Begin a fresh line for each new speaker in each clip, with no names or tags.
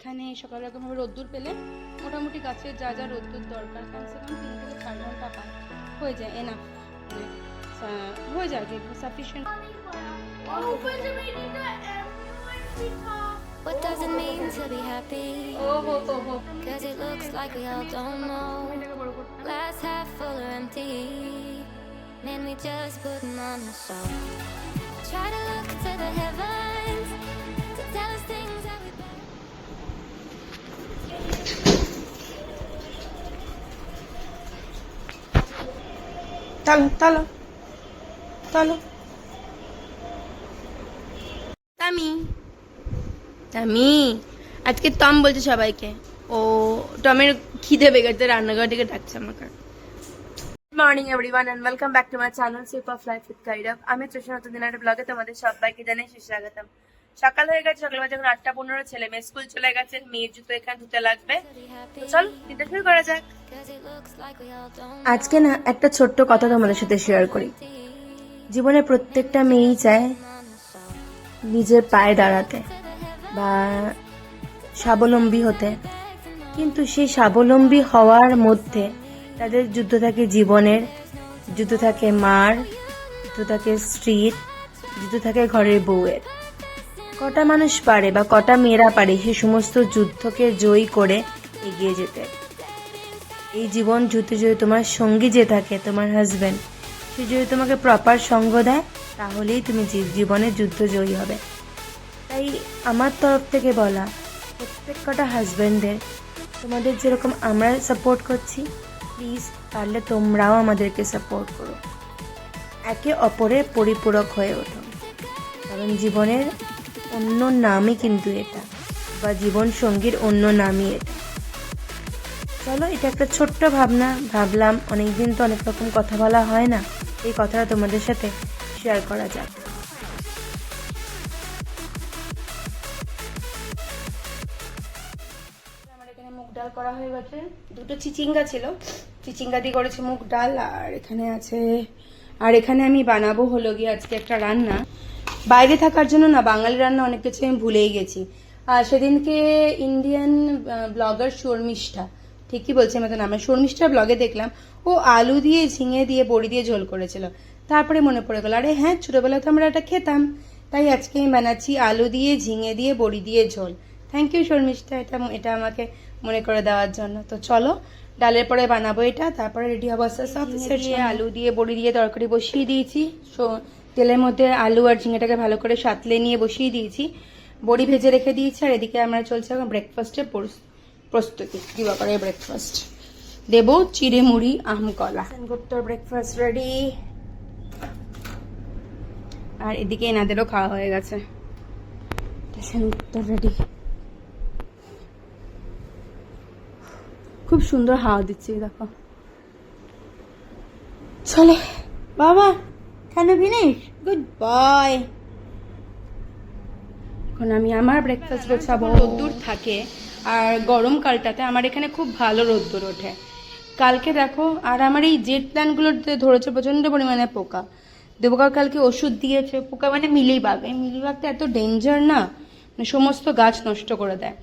এখানে সকালে এরকমভাবে রোদ্দুর পেলে মোটামুটি গাছের যা যা রোদ্দুর দরকার কমসে কম তিন থেকে চার ঘণ্টা পায় হয়ে যায় এনাফ হয়ে যায় sufficient
What does it mean to be happy? Cause it looks like we all don't know. Glass half full or empty. Man, we just putting on a show. Try to look to the heavens
তালো তালো তালো। তামি তামি আজকে Tom বলছে সবাইকে। ও টমের খিদে বেগেছে রান্নাঘর থেকে ডাকছে আমাকে। Morning everyone and welcome back to my channel soup of life with Kairab আমি তৃষ্ণা নতুন একটা ব্লগে তোমাদের সবাইকে জানাই সুস্বাগতম সকাল হয়ে গেছে, সকাল বাজে এখন আটটা পনেরো, ছেলে মেয়ে স্কুল চলে গেছে, মেয়ের জুতো এখানে ধুতে লাগবে। তো চল দিতে শুরু করা যাক। আজকে না একটা ছোট্ট কথা তোমাদের সাথে শেয়ার করি। জীবনে প্রত্যেকটা মেয়েই চায় নিজের পায়ে দাঁড়াতে বা স্বাবলম্বী হতে। কিন্তু সেই স্বাবলম্বী হওয়ার মধ্যে তাদের যুদ্ধ থাকে জীবনের, যুদ্ধ থাকে মার, যুদ্ধ থাকে স্ত্রীর, যুদ্ধ থাকে ঘরের বউয়ের। কটা মানুষ পারে বা কটা মেয়েরা পারে সে সমস্ত যুদ্ধকে জয়ী করে এগিয়ে যেতে। এই জীবন যুদ্ধে যদি তোমার সঙ্গী যে থাকে, তোমার হাজব্যান্ড সে যদি তোমাকে প্রপার সঙ্গ দেয়, তাহলেই তুমি জীবনে যুদ্ধ জয়ী হবে। তাই আমার তরফ থেকে বলা, প্রত্যেক কটা হাজবেন্ডের তোমাদের যেরকম আমরা সাপোর্ট করছি প্লিজ পারলে তোমরাও আমাদেরকে সাপোর্ট করো। একে অপরের পরিপূরক হয়ে ওঠো। কারণ জীবনের অন্য নামই কিন্তু এটা, বা জীবন সঙ্গীর অন্য নামই এটা। চলো, এটা একটা ছোট্ট ভাবনা, ভাবলাম অনেকদিন তো অনেক রকম কথা বলা হয় না, এই কথাটা তোমাদের সাথে শেয়ার করা যাক। আমার এখানে মুগ ডাল করা হয়ে গেছে। দুটো চিচিঙ্গা ছিল। চিচিঙ্গা দিয়ে করেছি মুগ ডাল, আর এখানে আছে, আর এখানে আমি বানাবো হলো গিয়ে আজকে একটা রান্না। বাইরে থাকার জন্য না বাঙালি রান্না অনেক কিছু আমি ভুলেই গেছি। আর সেদিনকে ইন্ডিয়ান ব্লগার শর্মিষ্ঠা ঠিকই বলছি আমি তো নামে শর্মিষ্ঠার ব্লগে দেখলাম ও আলু দিয়ে ঝিঙে দিয়ে বড়ি দিয়ে ঝোল করেছিল। তারপরে মনে পড়ে গেল আরে হ্যাঁ ছোটবেলায় তো আমরা এটা খেতাম। তাই আজকে আমি বানাচ্ছি আলু দিয়ে ঝিঙে দিয়ে বড়ি দিয়ে ঝোল। থ্যাংক ইউ শর্মিষ্ঠা এটা এটা আমাকে মনে করে দেওয়ার জন্য। তো চলো ডালের পরে বানাবো এটা তারপরে রেডি হব আস্তে আস্তে আলু দিয়ে বড়ি দিয়ে তরকারি বসিয়ে দিয়েছি। তেলের মধ্যে আলু আর ঝিঙেটাকে ভালো করে সাতলে নিয়ে বসিয়ে দিয়েছি। বড়ি ভেজে রেখে দিয়েছি আর এদিকে আমরা চলছে এখন ব্রেকফাস্টের প্রস্তুতি। কি ব্যাপারে ব্রেকফাস্ট দেবো চিড়ে মুড়ি আম কলা। গুপ্তর ব্রেকফাস্ট রেডি আর এদিকে এনাদেরও খাওয়া হয়ে গেছে। সেনগুপ্তর রেডি খুব সুন্দর হাওয়া দিচ্ছে দেখো। চলে বাবা। কেন ফিনিশ গুড বাই এখন আমি আমার ব্রেকফাস্ট গোছাবো রোদ্দুর থাকে আর গরমকালটাতে আমার এখানে খুব ভালো রোদ্দুর ওঠে। কালকে দেখো, আর আমার এই জেট প্ল্যানগুলোতে ধরেছে প্রচণ্ড পরিমাণে পোকা। দেবকার কালকে ওষুধ দিয়েছে, পোকা মানে মিলিবাগ। এই মিলিবাগটা এত ডেঞ্জার না মানে সমস্ত গাছ নষ্ট করে দেয়।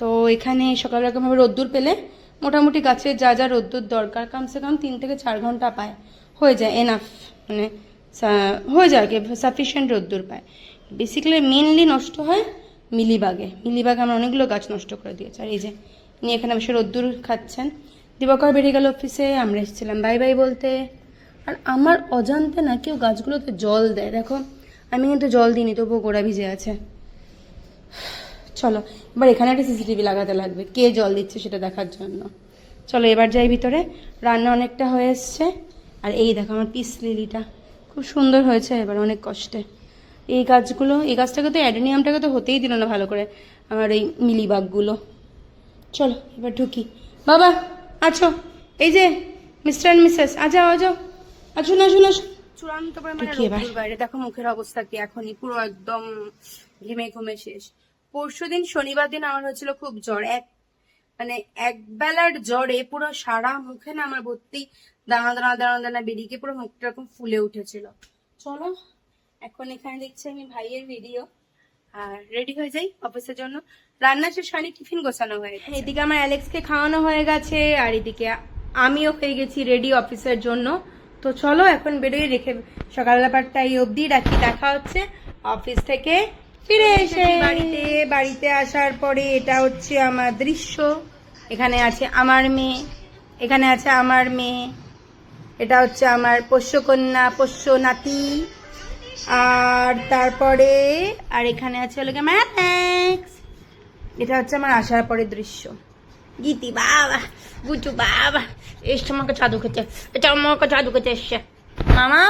তো এখানে সকাল রকমভাবে রোদ্দুর পেলে মোটামুটি গাছের যা যা রোদ্দুর দরকার, কমসে কম তিন থেকে চার ঘণ্টা পায়। হয়ে যায় এনাফ মানে হয়ে যায় কি সাফিসিয়েন্ট রোদ্দুর পায়। বেসিক্যালি মেনলি নষ্ট হয় মিলিবাগে। মিলিবাগে আমার অনেকগুলো গাছ নষ্ট করে দিয়েছে। আর এই যে নিয়ে এখানে বসে রোদ্দুর খাচ্ছেন। দিবাকর বেরিয়ে গেল অফিসে আমরা এসেছিলাম বাই বাই বলতে। আর আমার অজান্তে না কেউ গাছগুলোতে জল দেয়। দেখো, আমি কিন্তু জল দিইনি, তবুও গোড়া ভিজে আছে। চলো, এবার এখানে একটা সিসিটিভি লাগাতে লাগবে। কে জল দিচ্ছে সেটা দেখার জন্য। চলো, এবার যাই ভিতরে। রান্না অনেকটা হয়ে এসছে। আর এই দেখো, আমার পিস লিলিটা। খুব সুন্দর হয়েছে এবার অনেক কষ্টে। এই গাছগুলো এই গাছটাকে তো অ্যাডেনিয়ামটাকে তো হতেই দিল না ভালো করে আমার এই মিলিবাগগুলো। চলো এবার ঢুকি। বাবা আছো? এই যে মিস্টার অ্যান্ড মিসেস আজাও আজাও আসুন আসুন আসুন চূড়ান্ত পরিমাণে বাইরে। দেখো মুখের অবস্থা কি এখনই পুরো একদম ঘেমে ঘুমে শেষ। পরশু দিন শনিবার দিন আমার হয়েছিল খুব জ্বর এক মানে এক বেলার জ্বরে পুরো সারা মুখে না আমার ভর্তি দানা দানা দানা দানা বেরিয়ে পুরো মুখটা এরকম ফুলে উঠেছিল। চলো এখন এখানে দেখছি আমি ভাইয়ের ভিডিও আর রেডি হয়ে যাই অফিসের জন্য। রান্না শেষ হয়নি টিফিন গোছানো হয়ে গেছে। এদিকে আমার অ্যালেক্সকে খাওয়ানো হয়ে গেছে আর এদিকে আমিও হয়ে গেছি রেডি অফিসের জন্য। তো চলো এখন বেরোই রেখে সকাল ব্যাপারটা এই অবধি রাখি দেখা হচ্ছে অফিস থেকে ফিরে এসে। বাড়িতে। বাড়িতে আসার পরে এটা হচ্ছে আমার দৃশ্য। এখানে আছে আমার মেয়ে, এখানে আছে আমার মেয়ে, এটা হচ্ছে আমার পোষ্যকন্যা পোষ্য নাতি আর তারপরে, আর এখানে আছে হলো গিয়ে ম্যাথ্যাক্স এটা হচ্ছে আমার আসার পরে দৃশ্য। গীতি বাবা গুচু বাবা এসছে আমাকে চাদু খেতে এটা আমাকে চাদু খেতে এসছে। মামা?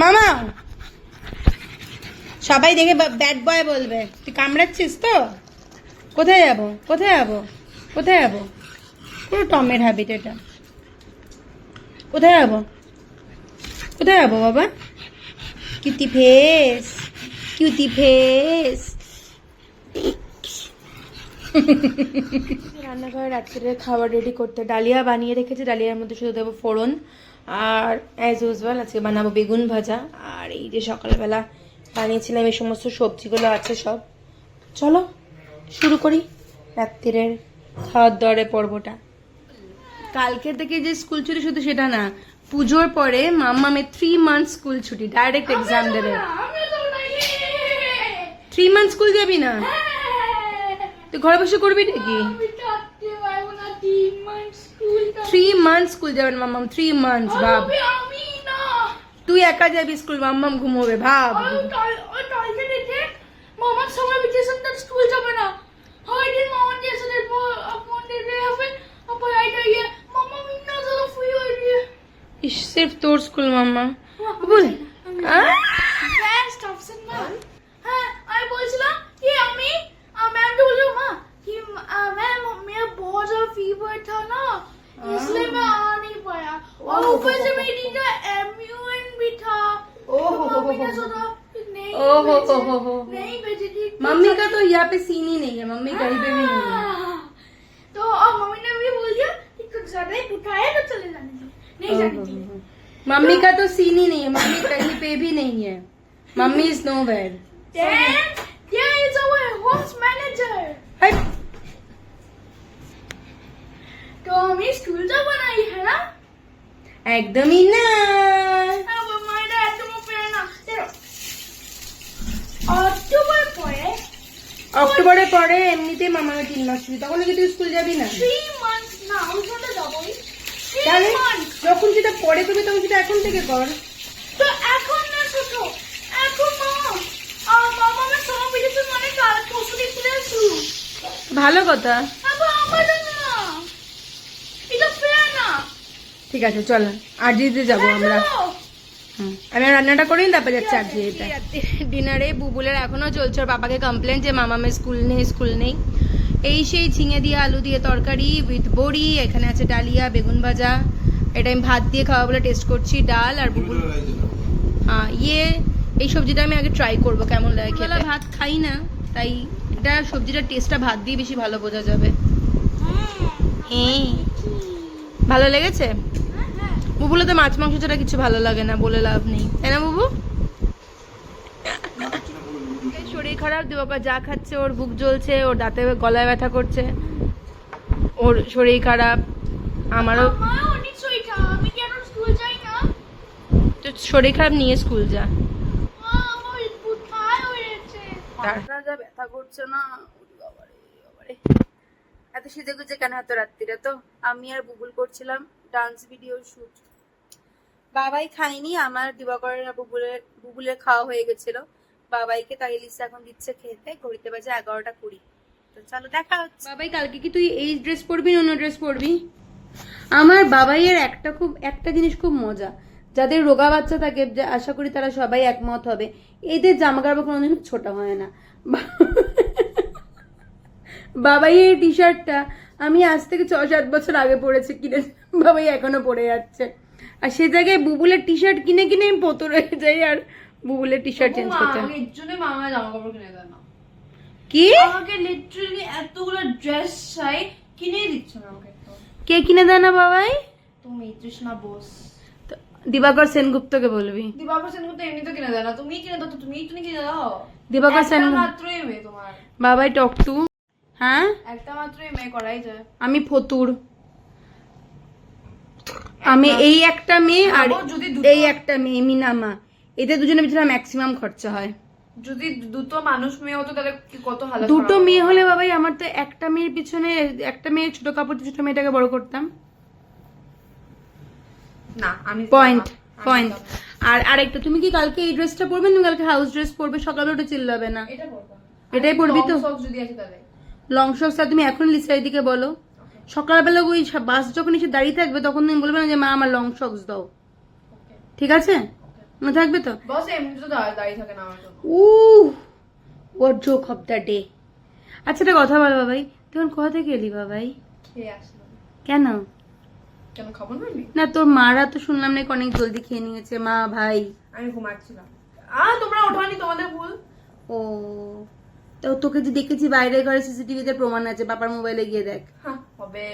মামা? সবাই দেখে ব্যাড বয় বলবে। তুই কামড়াচ্ছিস তো? কোথায় যাব? কোথায় যাব? কোথায় যাব? পুরো টমের হ্যাবিট এটা। কোথায় যাব? কোথায় যাব বাবা? কিউটি ফেস কিউটি ফেস রান্নাঘরে রাত্রে খাবার রেডি করতে ডালিয়া বানিয়ে রেখেছি। ডালিয়ার মধ্যে শুধু দেবো ফোড়ন আর অ্যাজ ইউজুয়াল আজকে বানাবো বেগুন ভাজা। আর এই যে সকালবেলা বানিয়েছিলাম, এই সমস্ত সবজিগুলো আছে সব। চলো। শুরু করি? রাত্রিরের খাওয়ার দাওয়ারের পর্বটা। কালকে থেকে যে স্কুল ছুটি শুধু সেটা না পুজোর পরে মাম্মামের থ্রি মান্থ স্কুল ছুটি ডাইরেক্ট এক্সাম দেবে। থ্রি মান্থ স্কুল যাবি না? তুই ঘরে বসে করবি নাকি? থ্রি মান্থ স্কুল যাবেন মাম্মাম থ্রি মান্থস ভাব। তুই একা যাবি স্কুল মাম্মাম ঘুমোবে ভাব। ইস সির্ফ তোর স্কুল মাম্মা বল আহ?
বেস্ট অপশন না হ্যাঁ আমি বলছিলাম कि আমি मैम को बोलो माँ कि मैम मेरा बहुत ज्यादा फीवर था ना इसलिए मैं आ नहीं पाया और ऊपर से मेरी टीचर एमयूएन भी था तो मम्मी ने सोचा कि नहीं
ओहो,
भेजे-
ओहो, ओहो।
नहीं भेजी थी
मम्मी का तो यहाँ पे सीन ही नहीं है मम्मी कहीं पे भी नहीं है
तो अब मम्मी ने भी बोल दिया कि कुछ ज्यादा ही उठाया तो चले जाने दो नहीं जाने चाहिए
मम्मी का तो सीन ही नहीं है मम्मी कहीं पे भी नहीं है mummy is nowhere
Then there is our host manager. तो हमें स्कूल तो बनाई है ना
একদমই না
अब हमारा একদম উপরে না দেখো অক্টোবর পরে
অক্টোবরে পরে এমনিতেই মামাকে তিন মাস ছুটি তখন কি তুই স্কুল যাবি না
থ্রি মান্থস না ওইখানে যাবোই থ্রি
তাহলে
মান্থস
যখন যেটা পরে করবি তখন সেটা এখন থেকে কর।
তো এখন না ছোট এখন না আর মামা আমার সময় বেরিয়েছে মানে আসু
ভালো কথা।
আমার
ঠিক আছে চল আর দিতে যাব আমরা।
চলো।
আমি রান্নাটা করি তারপর যাচ্ছি আর যেটা ডিনারে বুবুলের এখনও চলছে ওর বাবাকে কমপ্লেন যে মামামের স্কুল নেই স্কুল নেই। এই সেই ঝিঙে দিয়ে আলু দিয়ে তরকারি উইথ বড়ি এখানে আছে ডালিয়া বেগুন ভাজা। এটা আমি ভাত দিয়ে খাওয়া বলে টেস্ট করছি ডাল আর বুবুল হ্যাঁ ইয়ে এই সবজিটা আমি আগে ট্রাই করব কেমন লাগে খেতে। ভাত খাই না তাই এটা সবজিটার টেস্টটা ভাত দিয়ে বেশি ভালো বোঝা যাবে। হ্যাঁ ভালো লেগেছে? বুবুলে তো মাছ মাংস ছাড়া কিছু ভালো লাগে না বলে লাভ নেই। তাই না বুবু? শরীর খারাপ দিবাকর যা খাচ্ছে ওর বুক জ্বলছে ওর দাঁতে গলায় ব্যথা করছে। ওর শরীর খারাপ আমারও
মা অনেক শরীর খারাপ আমি কেন স্কুল যাই না
তো শরীর খারাপ নিয়ে স্কুল যা। যা ব্যথা করছে না। এত সেজে গুজে কেন এত রাত্রিরে? তো আমি আর বুবুল করছিলাম ডান্স ভিডিও শুট বাবাই খাইনি আমার দিবাকরের বুবুলের বুবুলের খাওয়া হয়ে গেছিল। বাবাইকে তাই লিসা এখন দিচ্ছে খেতে ঘড়িতে বাজে এগারোটা কুড়ি। তো চলো দেখা হচ্ছে। বাবাই কালকে কি তুই এই ড্রেস পরবি না অন্য ড্রেস পরবি? আমার বাবাইয়ের একটা খুব একটা জিনিস খুব মজা। যাদের রোগা বাচ্চা থাকে যা- আশা করি তারা সবাই একমত হবে। এদের জামা কাপড় কোনোদিন ছোট হয় না। বাবাই এই টি শার্টটা আমি আজ থেকে ছ সাত বছর আগে পরেছি কিনে বাবাই এখনও পরে যাচ্ছে। আর সে জায়গায় বুবুলের টি শার্ট কিনে কিনে আমি পতো রয়ে যাই আর বুবুলের টি শার্ট চেঞ্জ করতে
এর জন্য মামা জামা কাপড় কিনে দেয় না।
কি?
আমাকে লিটারালি এতগুলো ড্রেস চাই কিনে দিচ্ছ না আমাকে
কে কিনে দেয় না বাবাই?
তুমি তৃষ্ণা বোস।
দিবাকর সেনগুপ্তকে বলবি?
দিবাকর সেন তো এমনি তো কিনে দেয় না। তুমি কিনে দাও তো তুমি তুমি কিনে দাও।
দিবাকর
একটা
সেন
মাত্রই মেয়ে তোমার।
বাবাই টকটু হ্যাঁ?
একটা মাত্রই মেয়ে করাই যায়।
আমি ফতুর। আমি এই একটা মেয়ে আর
যদি
এই একটা মেয়ে মিনামা। এদের দুজনের পিছনে ম্যাক্সিমাম খরচা হয়।
যদি দুটো মানুষ মেয়ে হতো তাহলে কত হালত
দুটো মেয়ে হলে বাবাই আমার তো একটা মেয়ের পিছনে একটা মেয়ে ছোট কাপড় দিয়ে ছোট মেয়েটাকে বড় করতাম।
না আমি
পয়েন্ট পয়েন্ট আর আরেকটা তুমি কি কালকে এই ড্রেসটা পরবে তুমি কালকে হাউস ড্রেস পরবে? সকালে উঠে চিল্লাবে না।
না।
এটাই পরবি তো? লং শর্টসটা তুমি এখন লিসা দিকে বলো। সকালবেলা ওই বাস যখন এসে দাঁড়িয়ে থাকবে তখন তুমি বলবে না যে মা আমার লং শর্টস দাও। ঠিক আছে? মনে থাকবে তো?
বস এমনি তো দাঁড়িয়ে থাকে না আমার
উ what joke of the day আচ্ছা একটা কথা বল বাবাই তুই এখন কোথা থেকে এলি বাবাই কেন?
কেন খাব না
না তোর মারা তো শুনলাম নাকি অনেক জলদি খেয়ে নিয়েছে মা ভাই।
আমি ঘুমাচ্ছিলাম। আ তোমরা ওঠানি তোমাদের ভুল।
ও তো তোকে যে দেখেছি বাইরে ঘরে সিসিটিভিতে প্রমাণ আছে বাবার মোবাইলে গিয়ে দেখ।
হ্যাঁ হবে।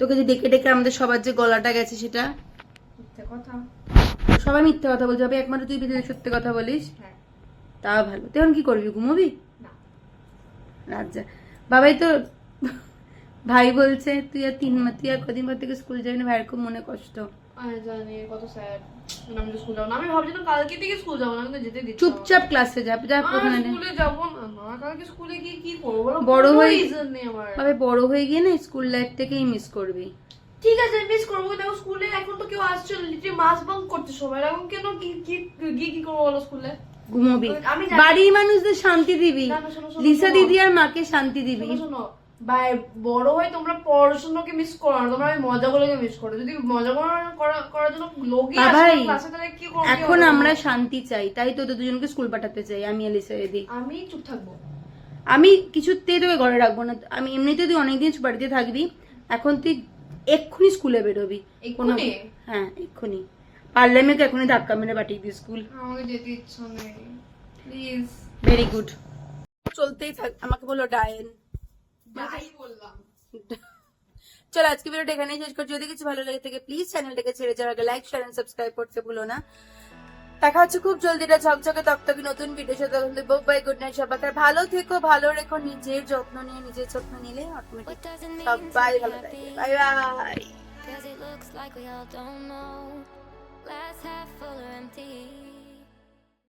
তোকে যে ডেকে ডেকে আমাদের সবার যে গলাটা গেছে সেটা।
মিথ্যে কথা।
সবাই মিথ্যে কথা বলছে হবে একমাত্র তুই পৃথিবীতে সত্যি কথা বলিস।
হ্যাঁ।
তা ভালো। তুই এখন কি করবি ঘুমোবি?
না।
আচ্ছা বাবাই তো ভাই বলছে তুই আর তিন মা- তুই আর কদিন পর থেকে স্কুল যাবি না? ভাইয়ের খুব মনে কষ্ট।
আমি জানি কত স্যাড আমি স্কুল যাব না। আমি ভাবছিলাম কালকে থেকে স্কুল যাব না কিন্তু যেতে দিচ্ছি
চুপচাপ ক্লাসে যা যা
যাব না। কালকে স্কুলে গিয়ে কি করব
বড় হয়ে- তবে বড় হয়ে গিয়ে না স্কুল লাইফ থেকেই মিস করবি।
ঠিক আছে মিস করব দেখো স্কুলে এখন তো কেউ আসছে লিটারি মাস বাং করতে সবাই। এখন কেন কি কি গিয়ে কি করব বলো স্কুলে
ঘুমোবি। বাড়ির মানুষদের শান্তি দিবি। লিসা দিদি আর মাকে শান্তি দিবি।
শোনো। ভাই বড় হয়ে তোমরা পড়াশোনাকে মিস করো না তোমরা ওই মজাগুলোকে মিস করো। যদি মজা করার- জন্য লোকই আসে ক্লাসে তাহলে কি করব?
এখন আমরা শান্তি চাই তাই তোদের দুজনকে স্কুল পাঠাতে চাই আমি আর লিসা দিদি
আমি চুপ থাকব।
আমি কিছুতেই তোকে ঘরে রাখব না আমি এমনিতে তুই অনেকদিন বাড়িতে থাকবি এখন তুই এক্ষুনি স্কুলে বেরোবি। কোনো? হ্যাঁ এক্ষুনি। পারলে আমি তো এখনই ধাক্কা মেরে পাঠিয়ে দিই স্কুল
আমাকে যেতে ইচ্ছা নেই। প্লিজ
ভেরি গুড চলতেই থাক আমাকে বলো ডায়েন। চলো আজকে ভিডিওটা এখানেই শেষ করছি। যদি কিছু ভালো লেগে থাকে প্লিজ চ্যানেলটাকে ছেড়ে যাওয়ার আগে লাইক শেয়ার এন্ড সাবস্ক্রাইব করতে ভুলো না। দেখা হচ্ছে খুব জলদি এটা ঝকঝকে তকতকে নতুন ভিডিও সাথে। তখন বাই গুড নাইট সবাই ভালো থেকো ভালো রেখো নিজের যত্ন নিয়ে নিজের যত্ন নিলে অটোমেটিক সবাই ভালো bye bye
Cause it looks like we all don't know. Glass half full or empty.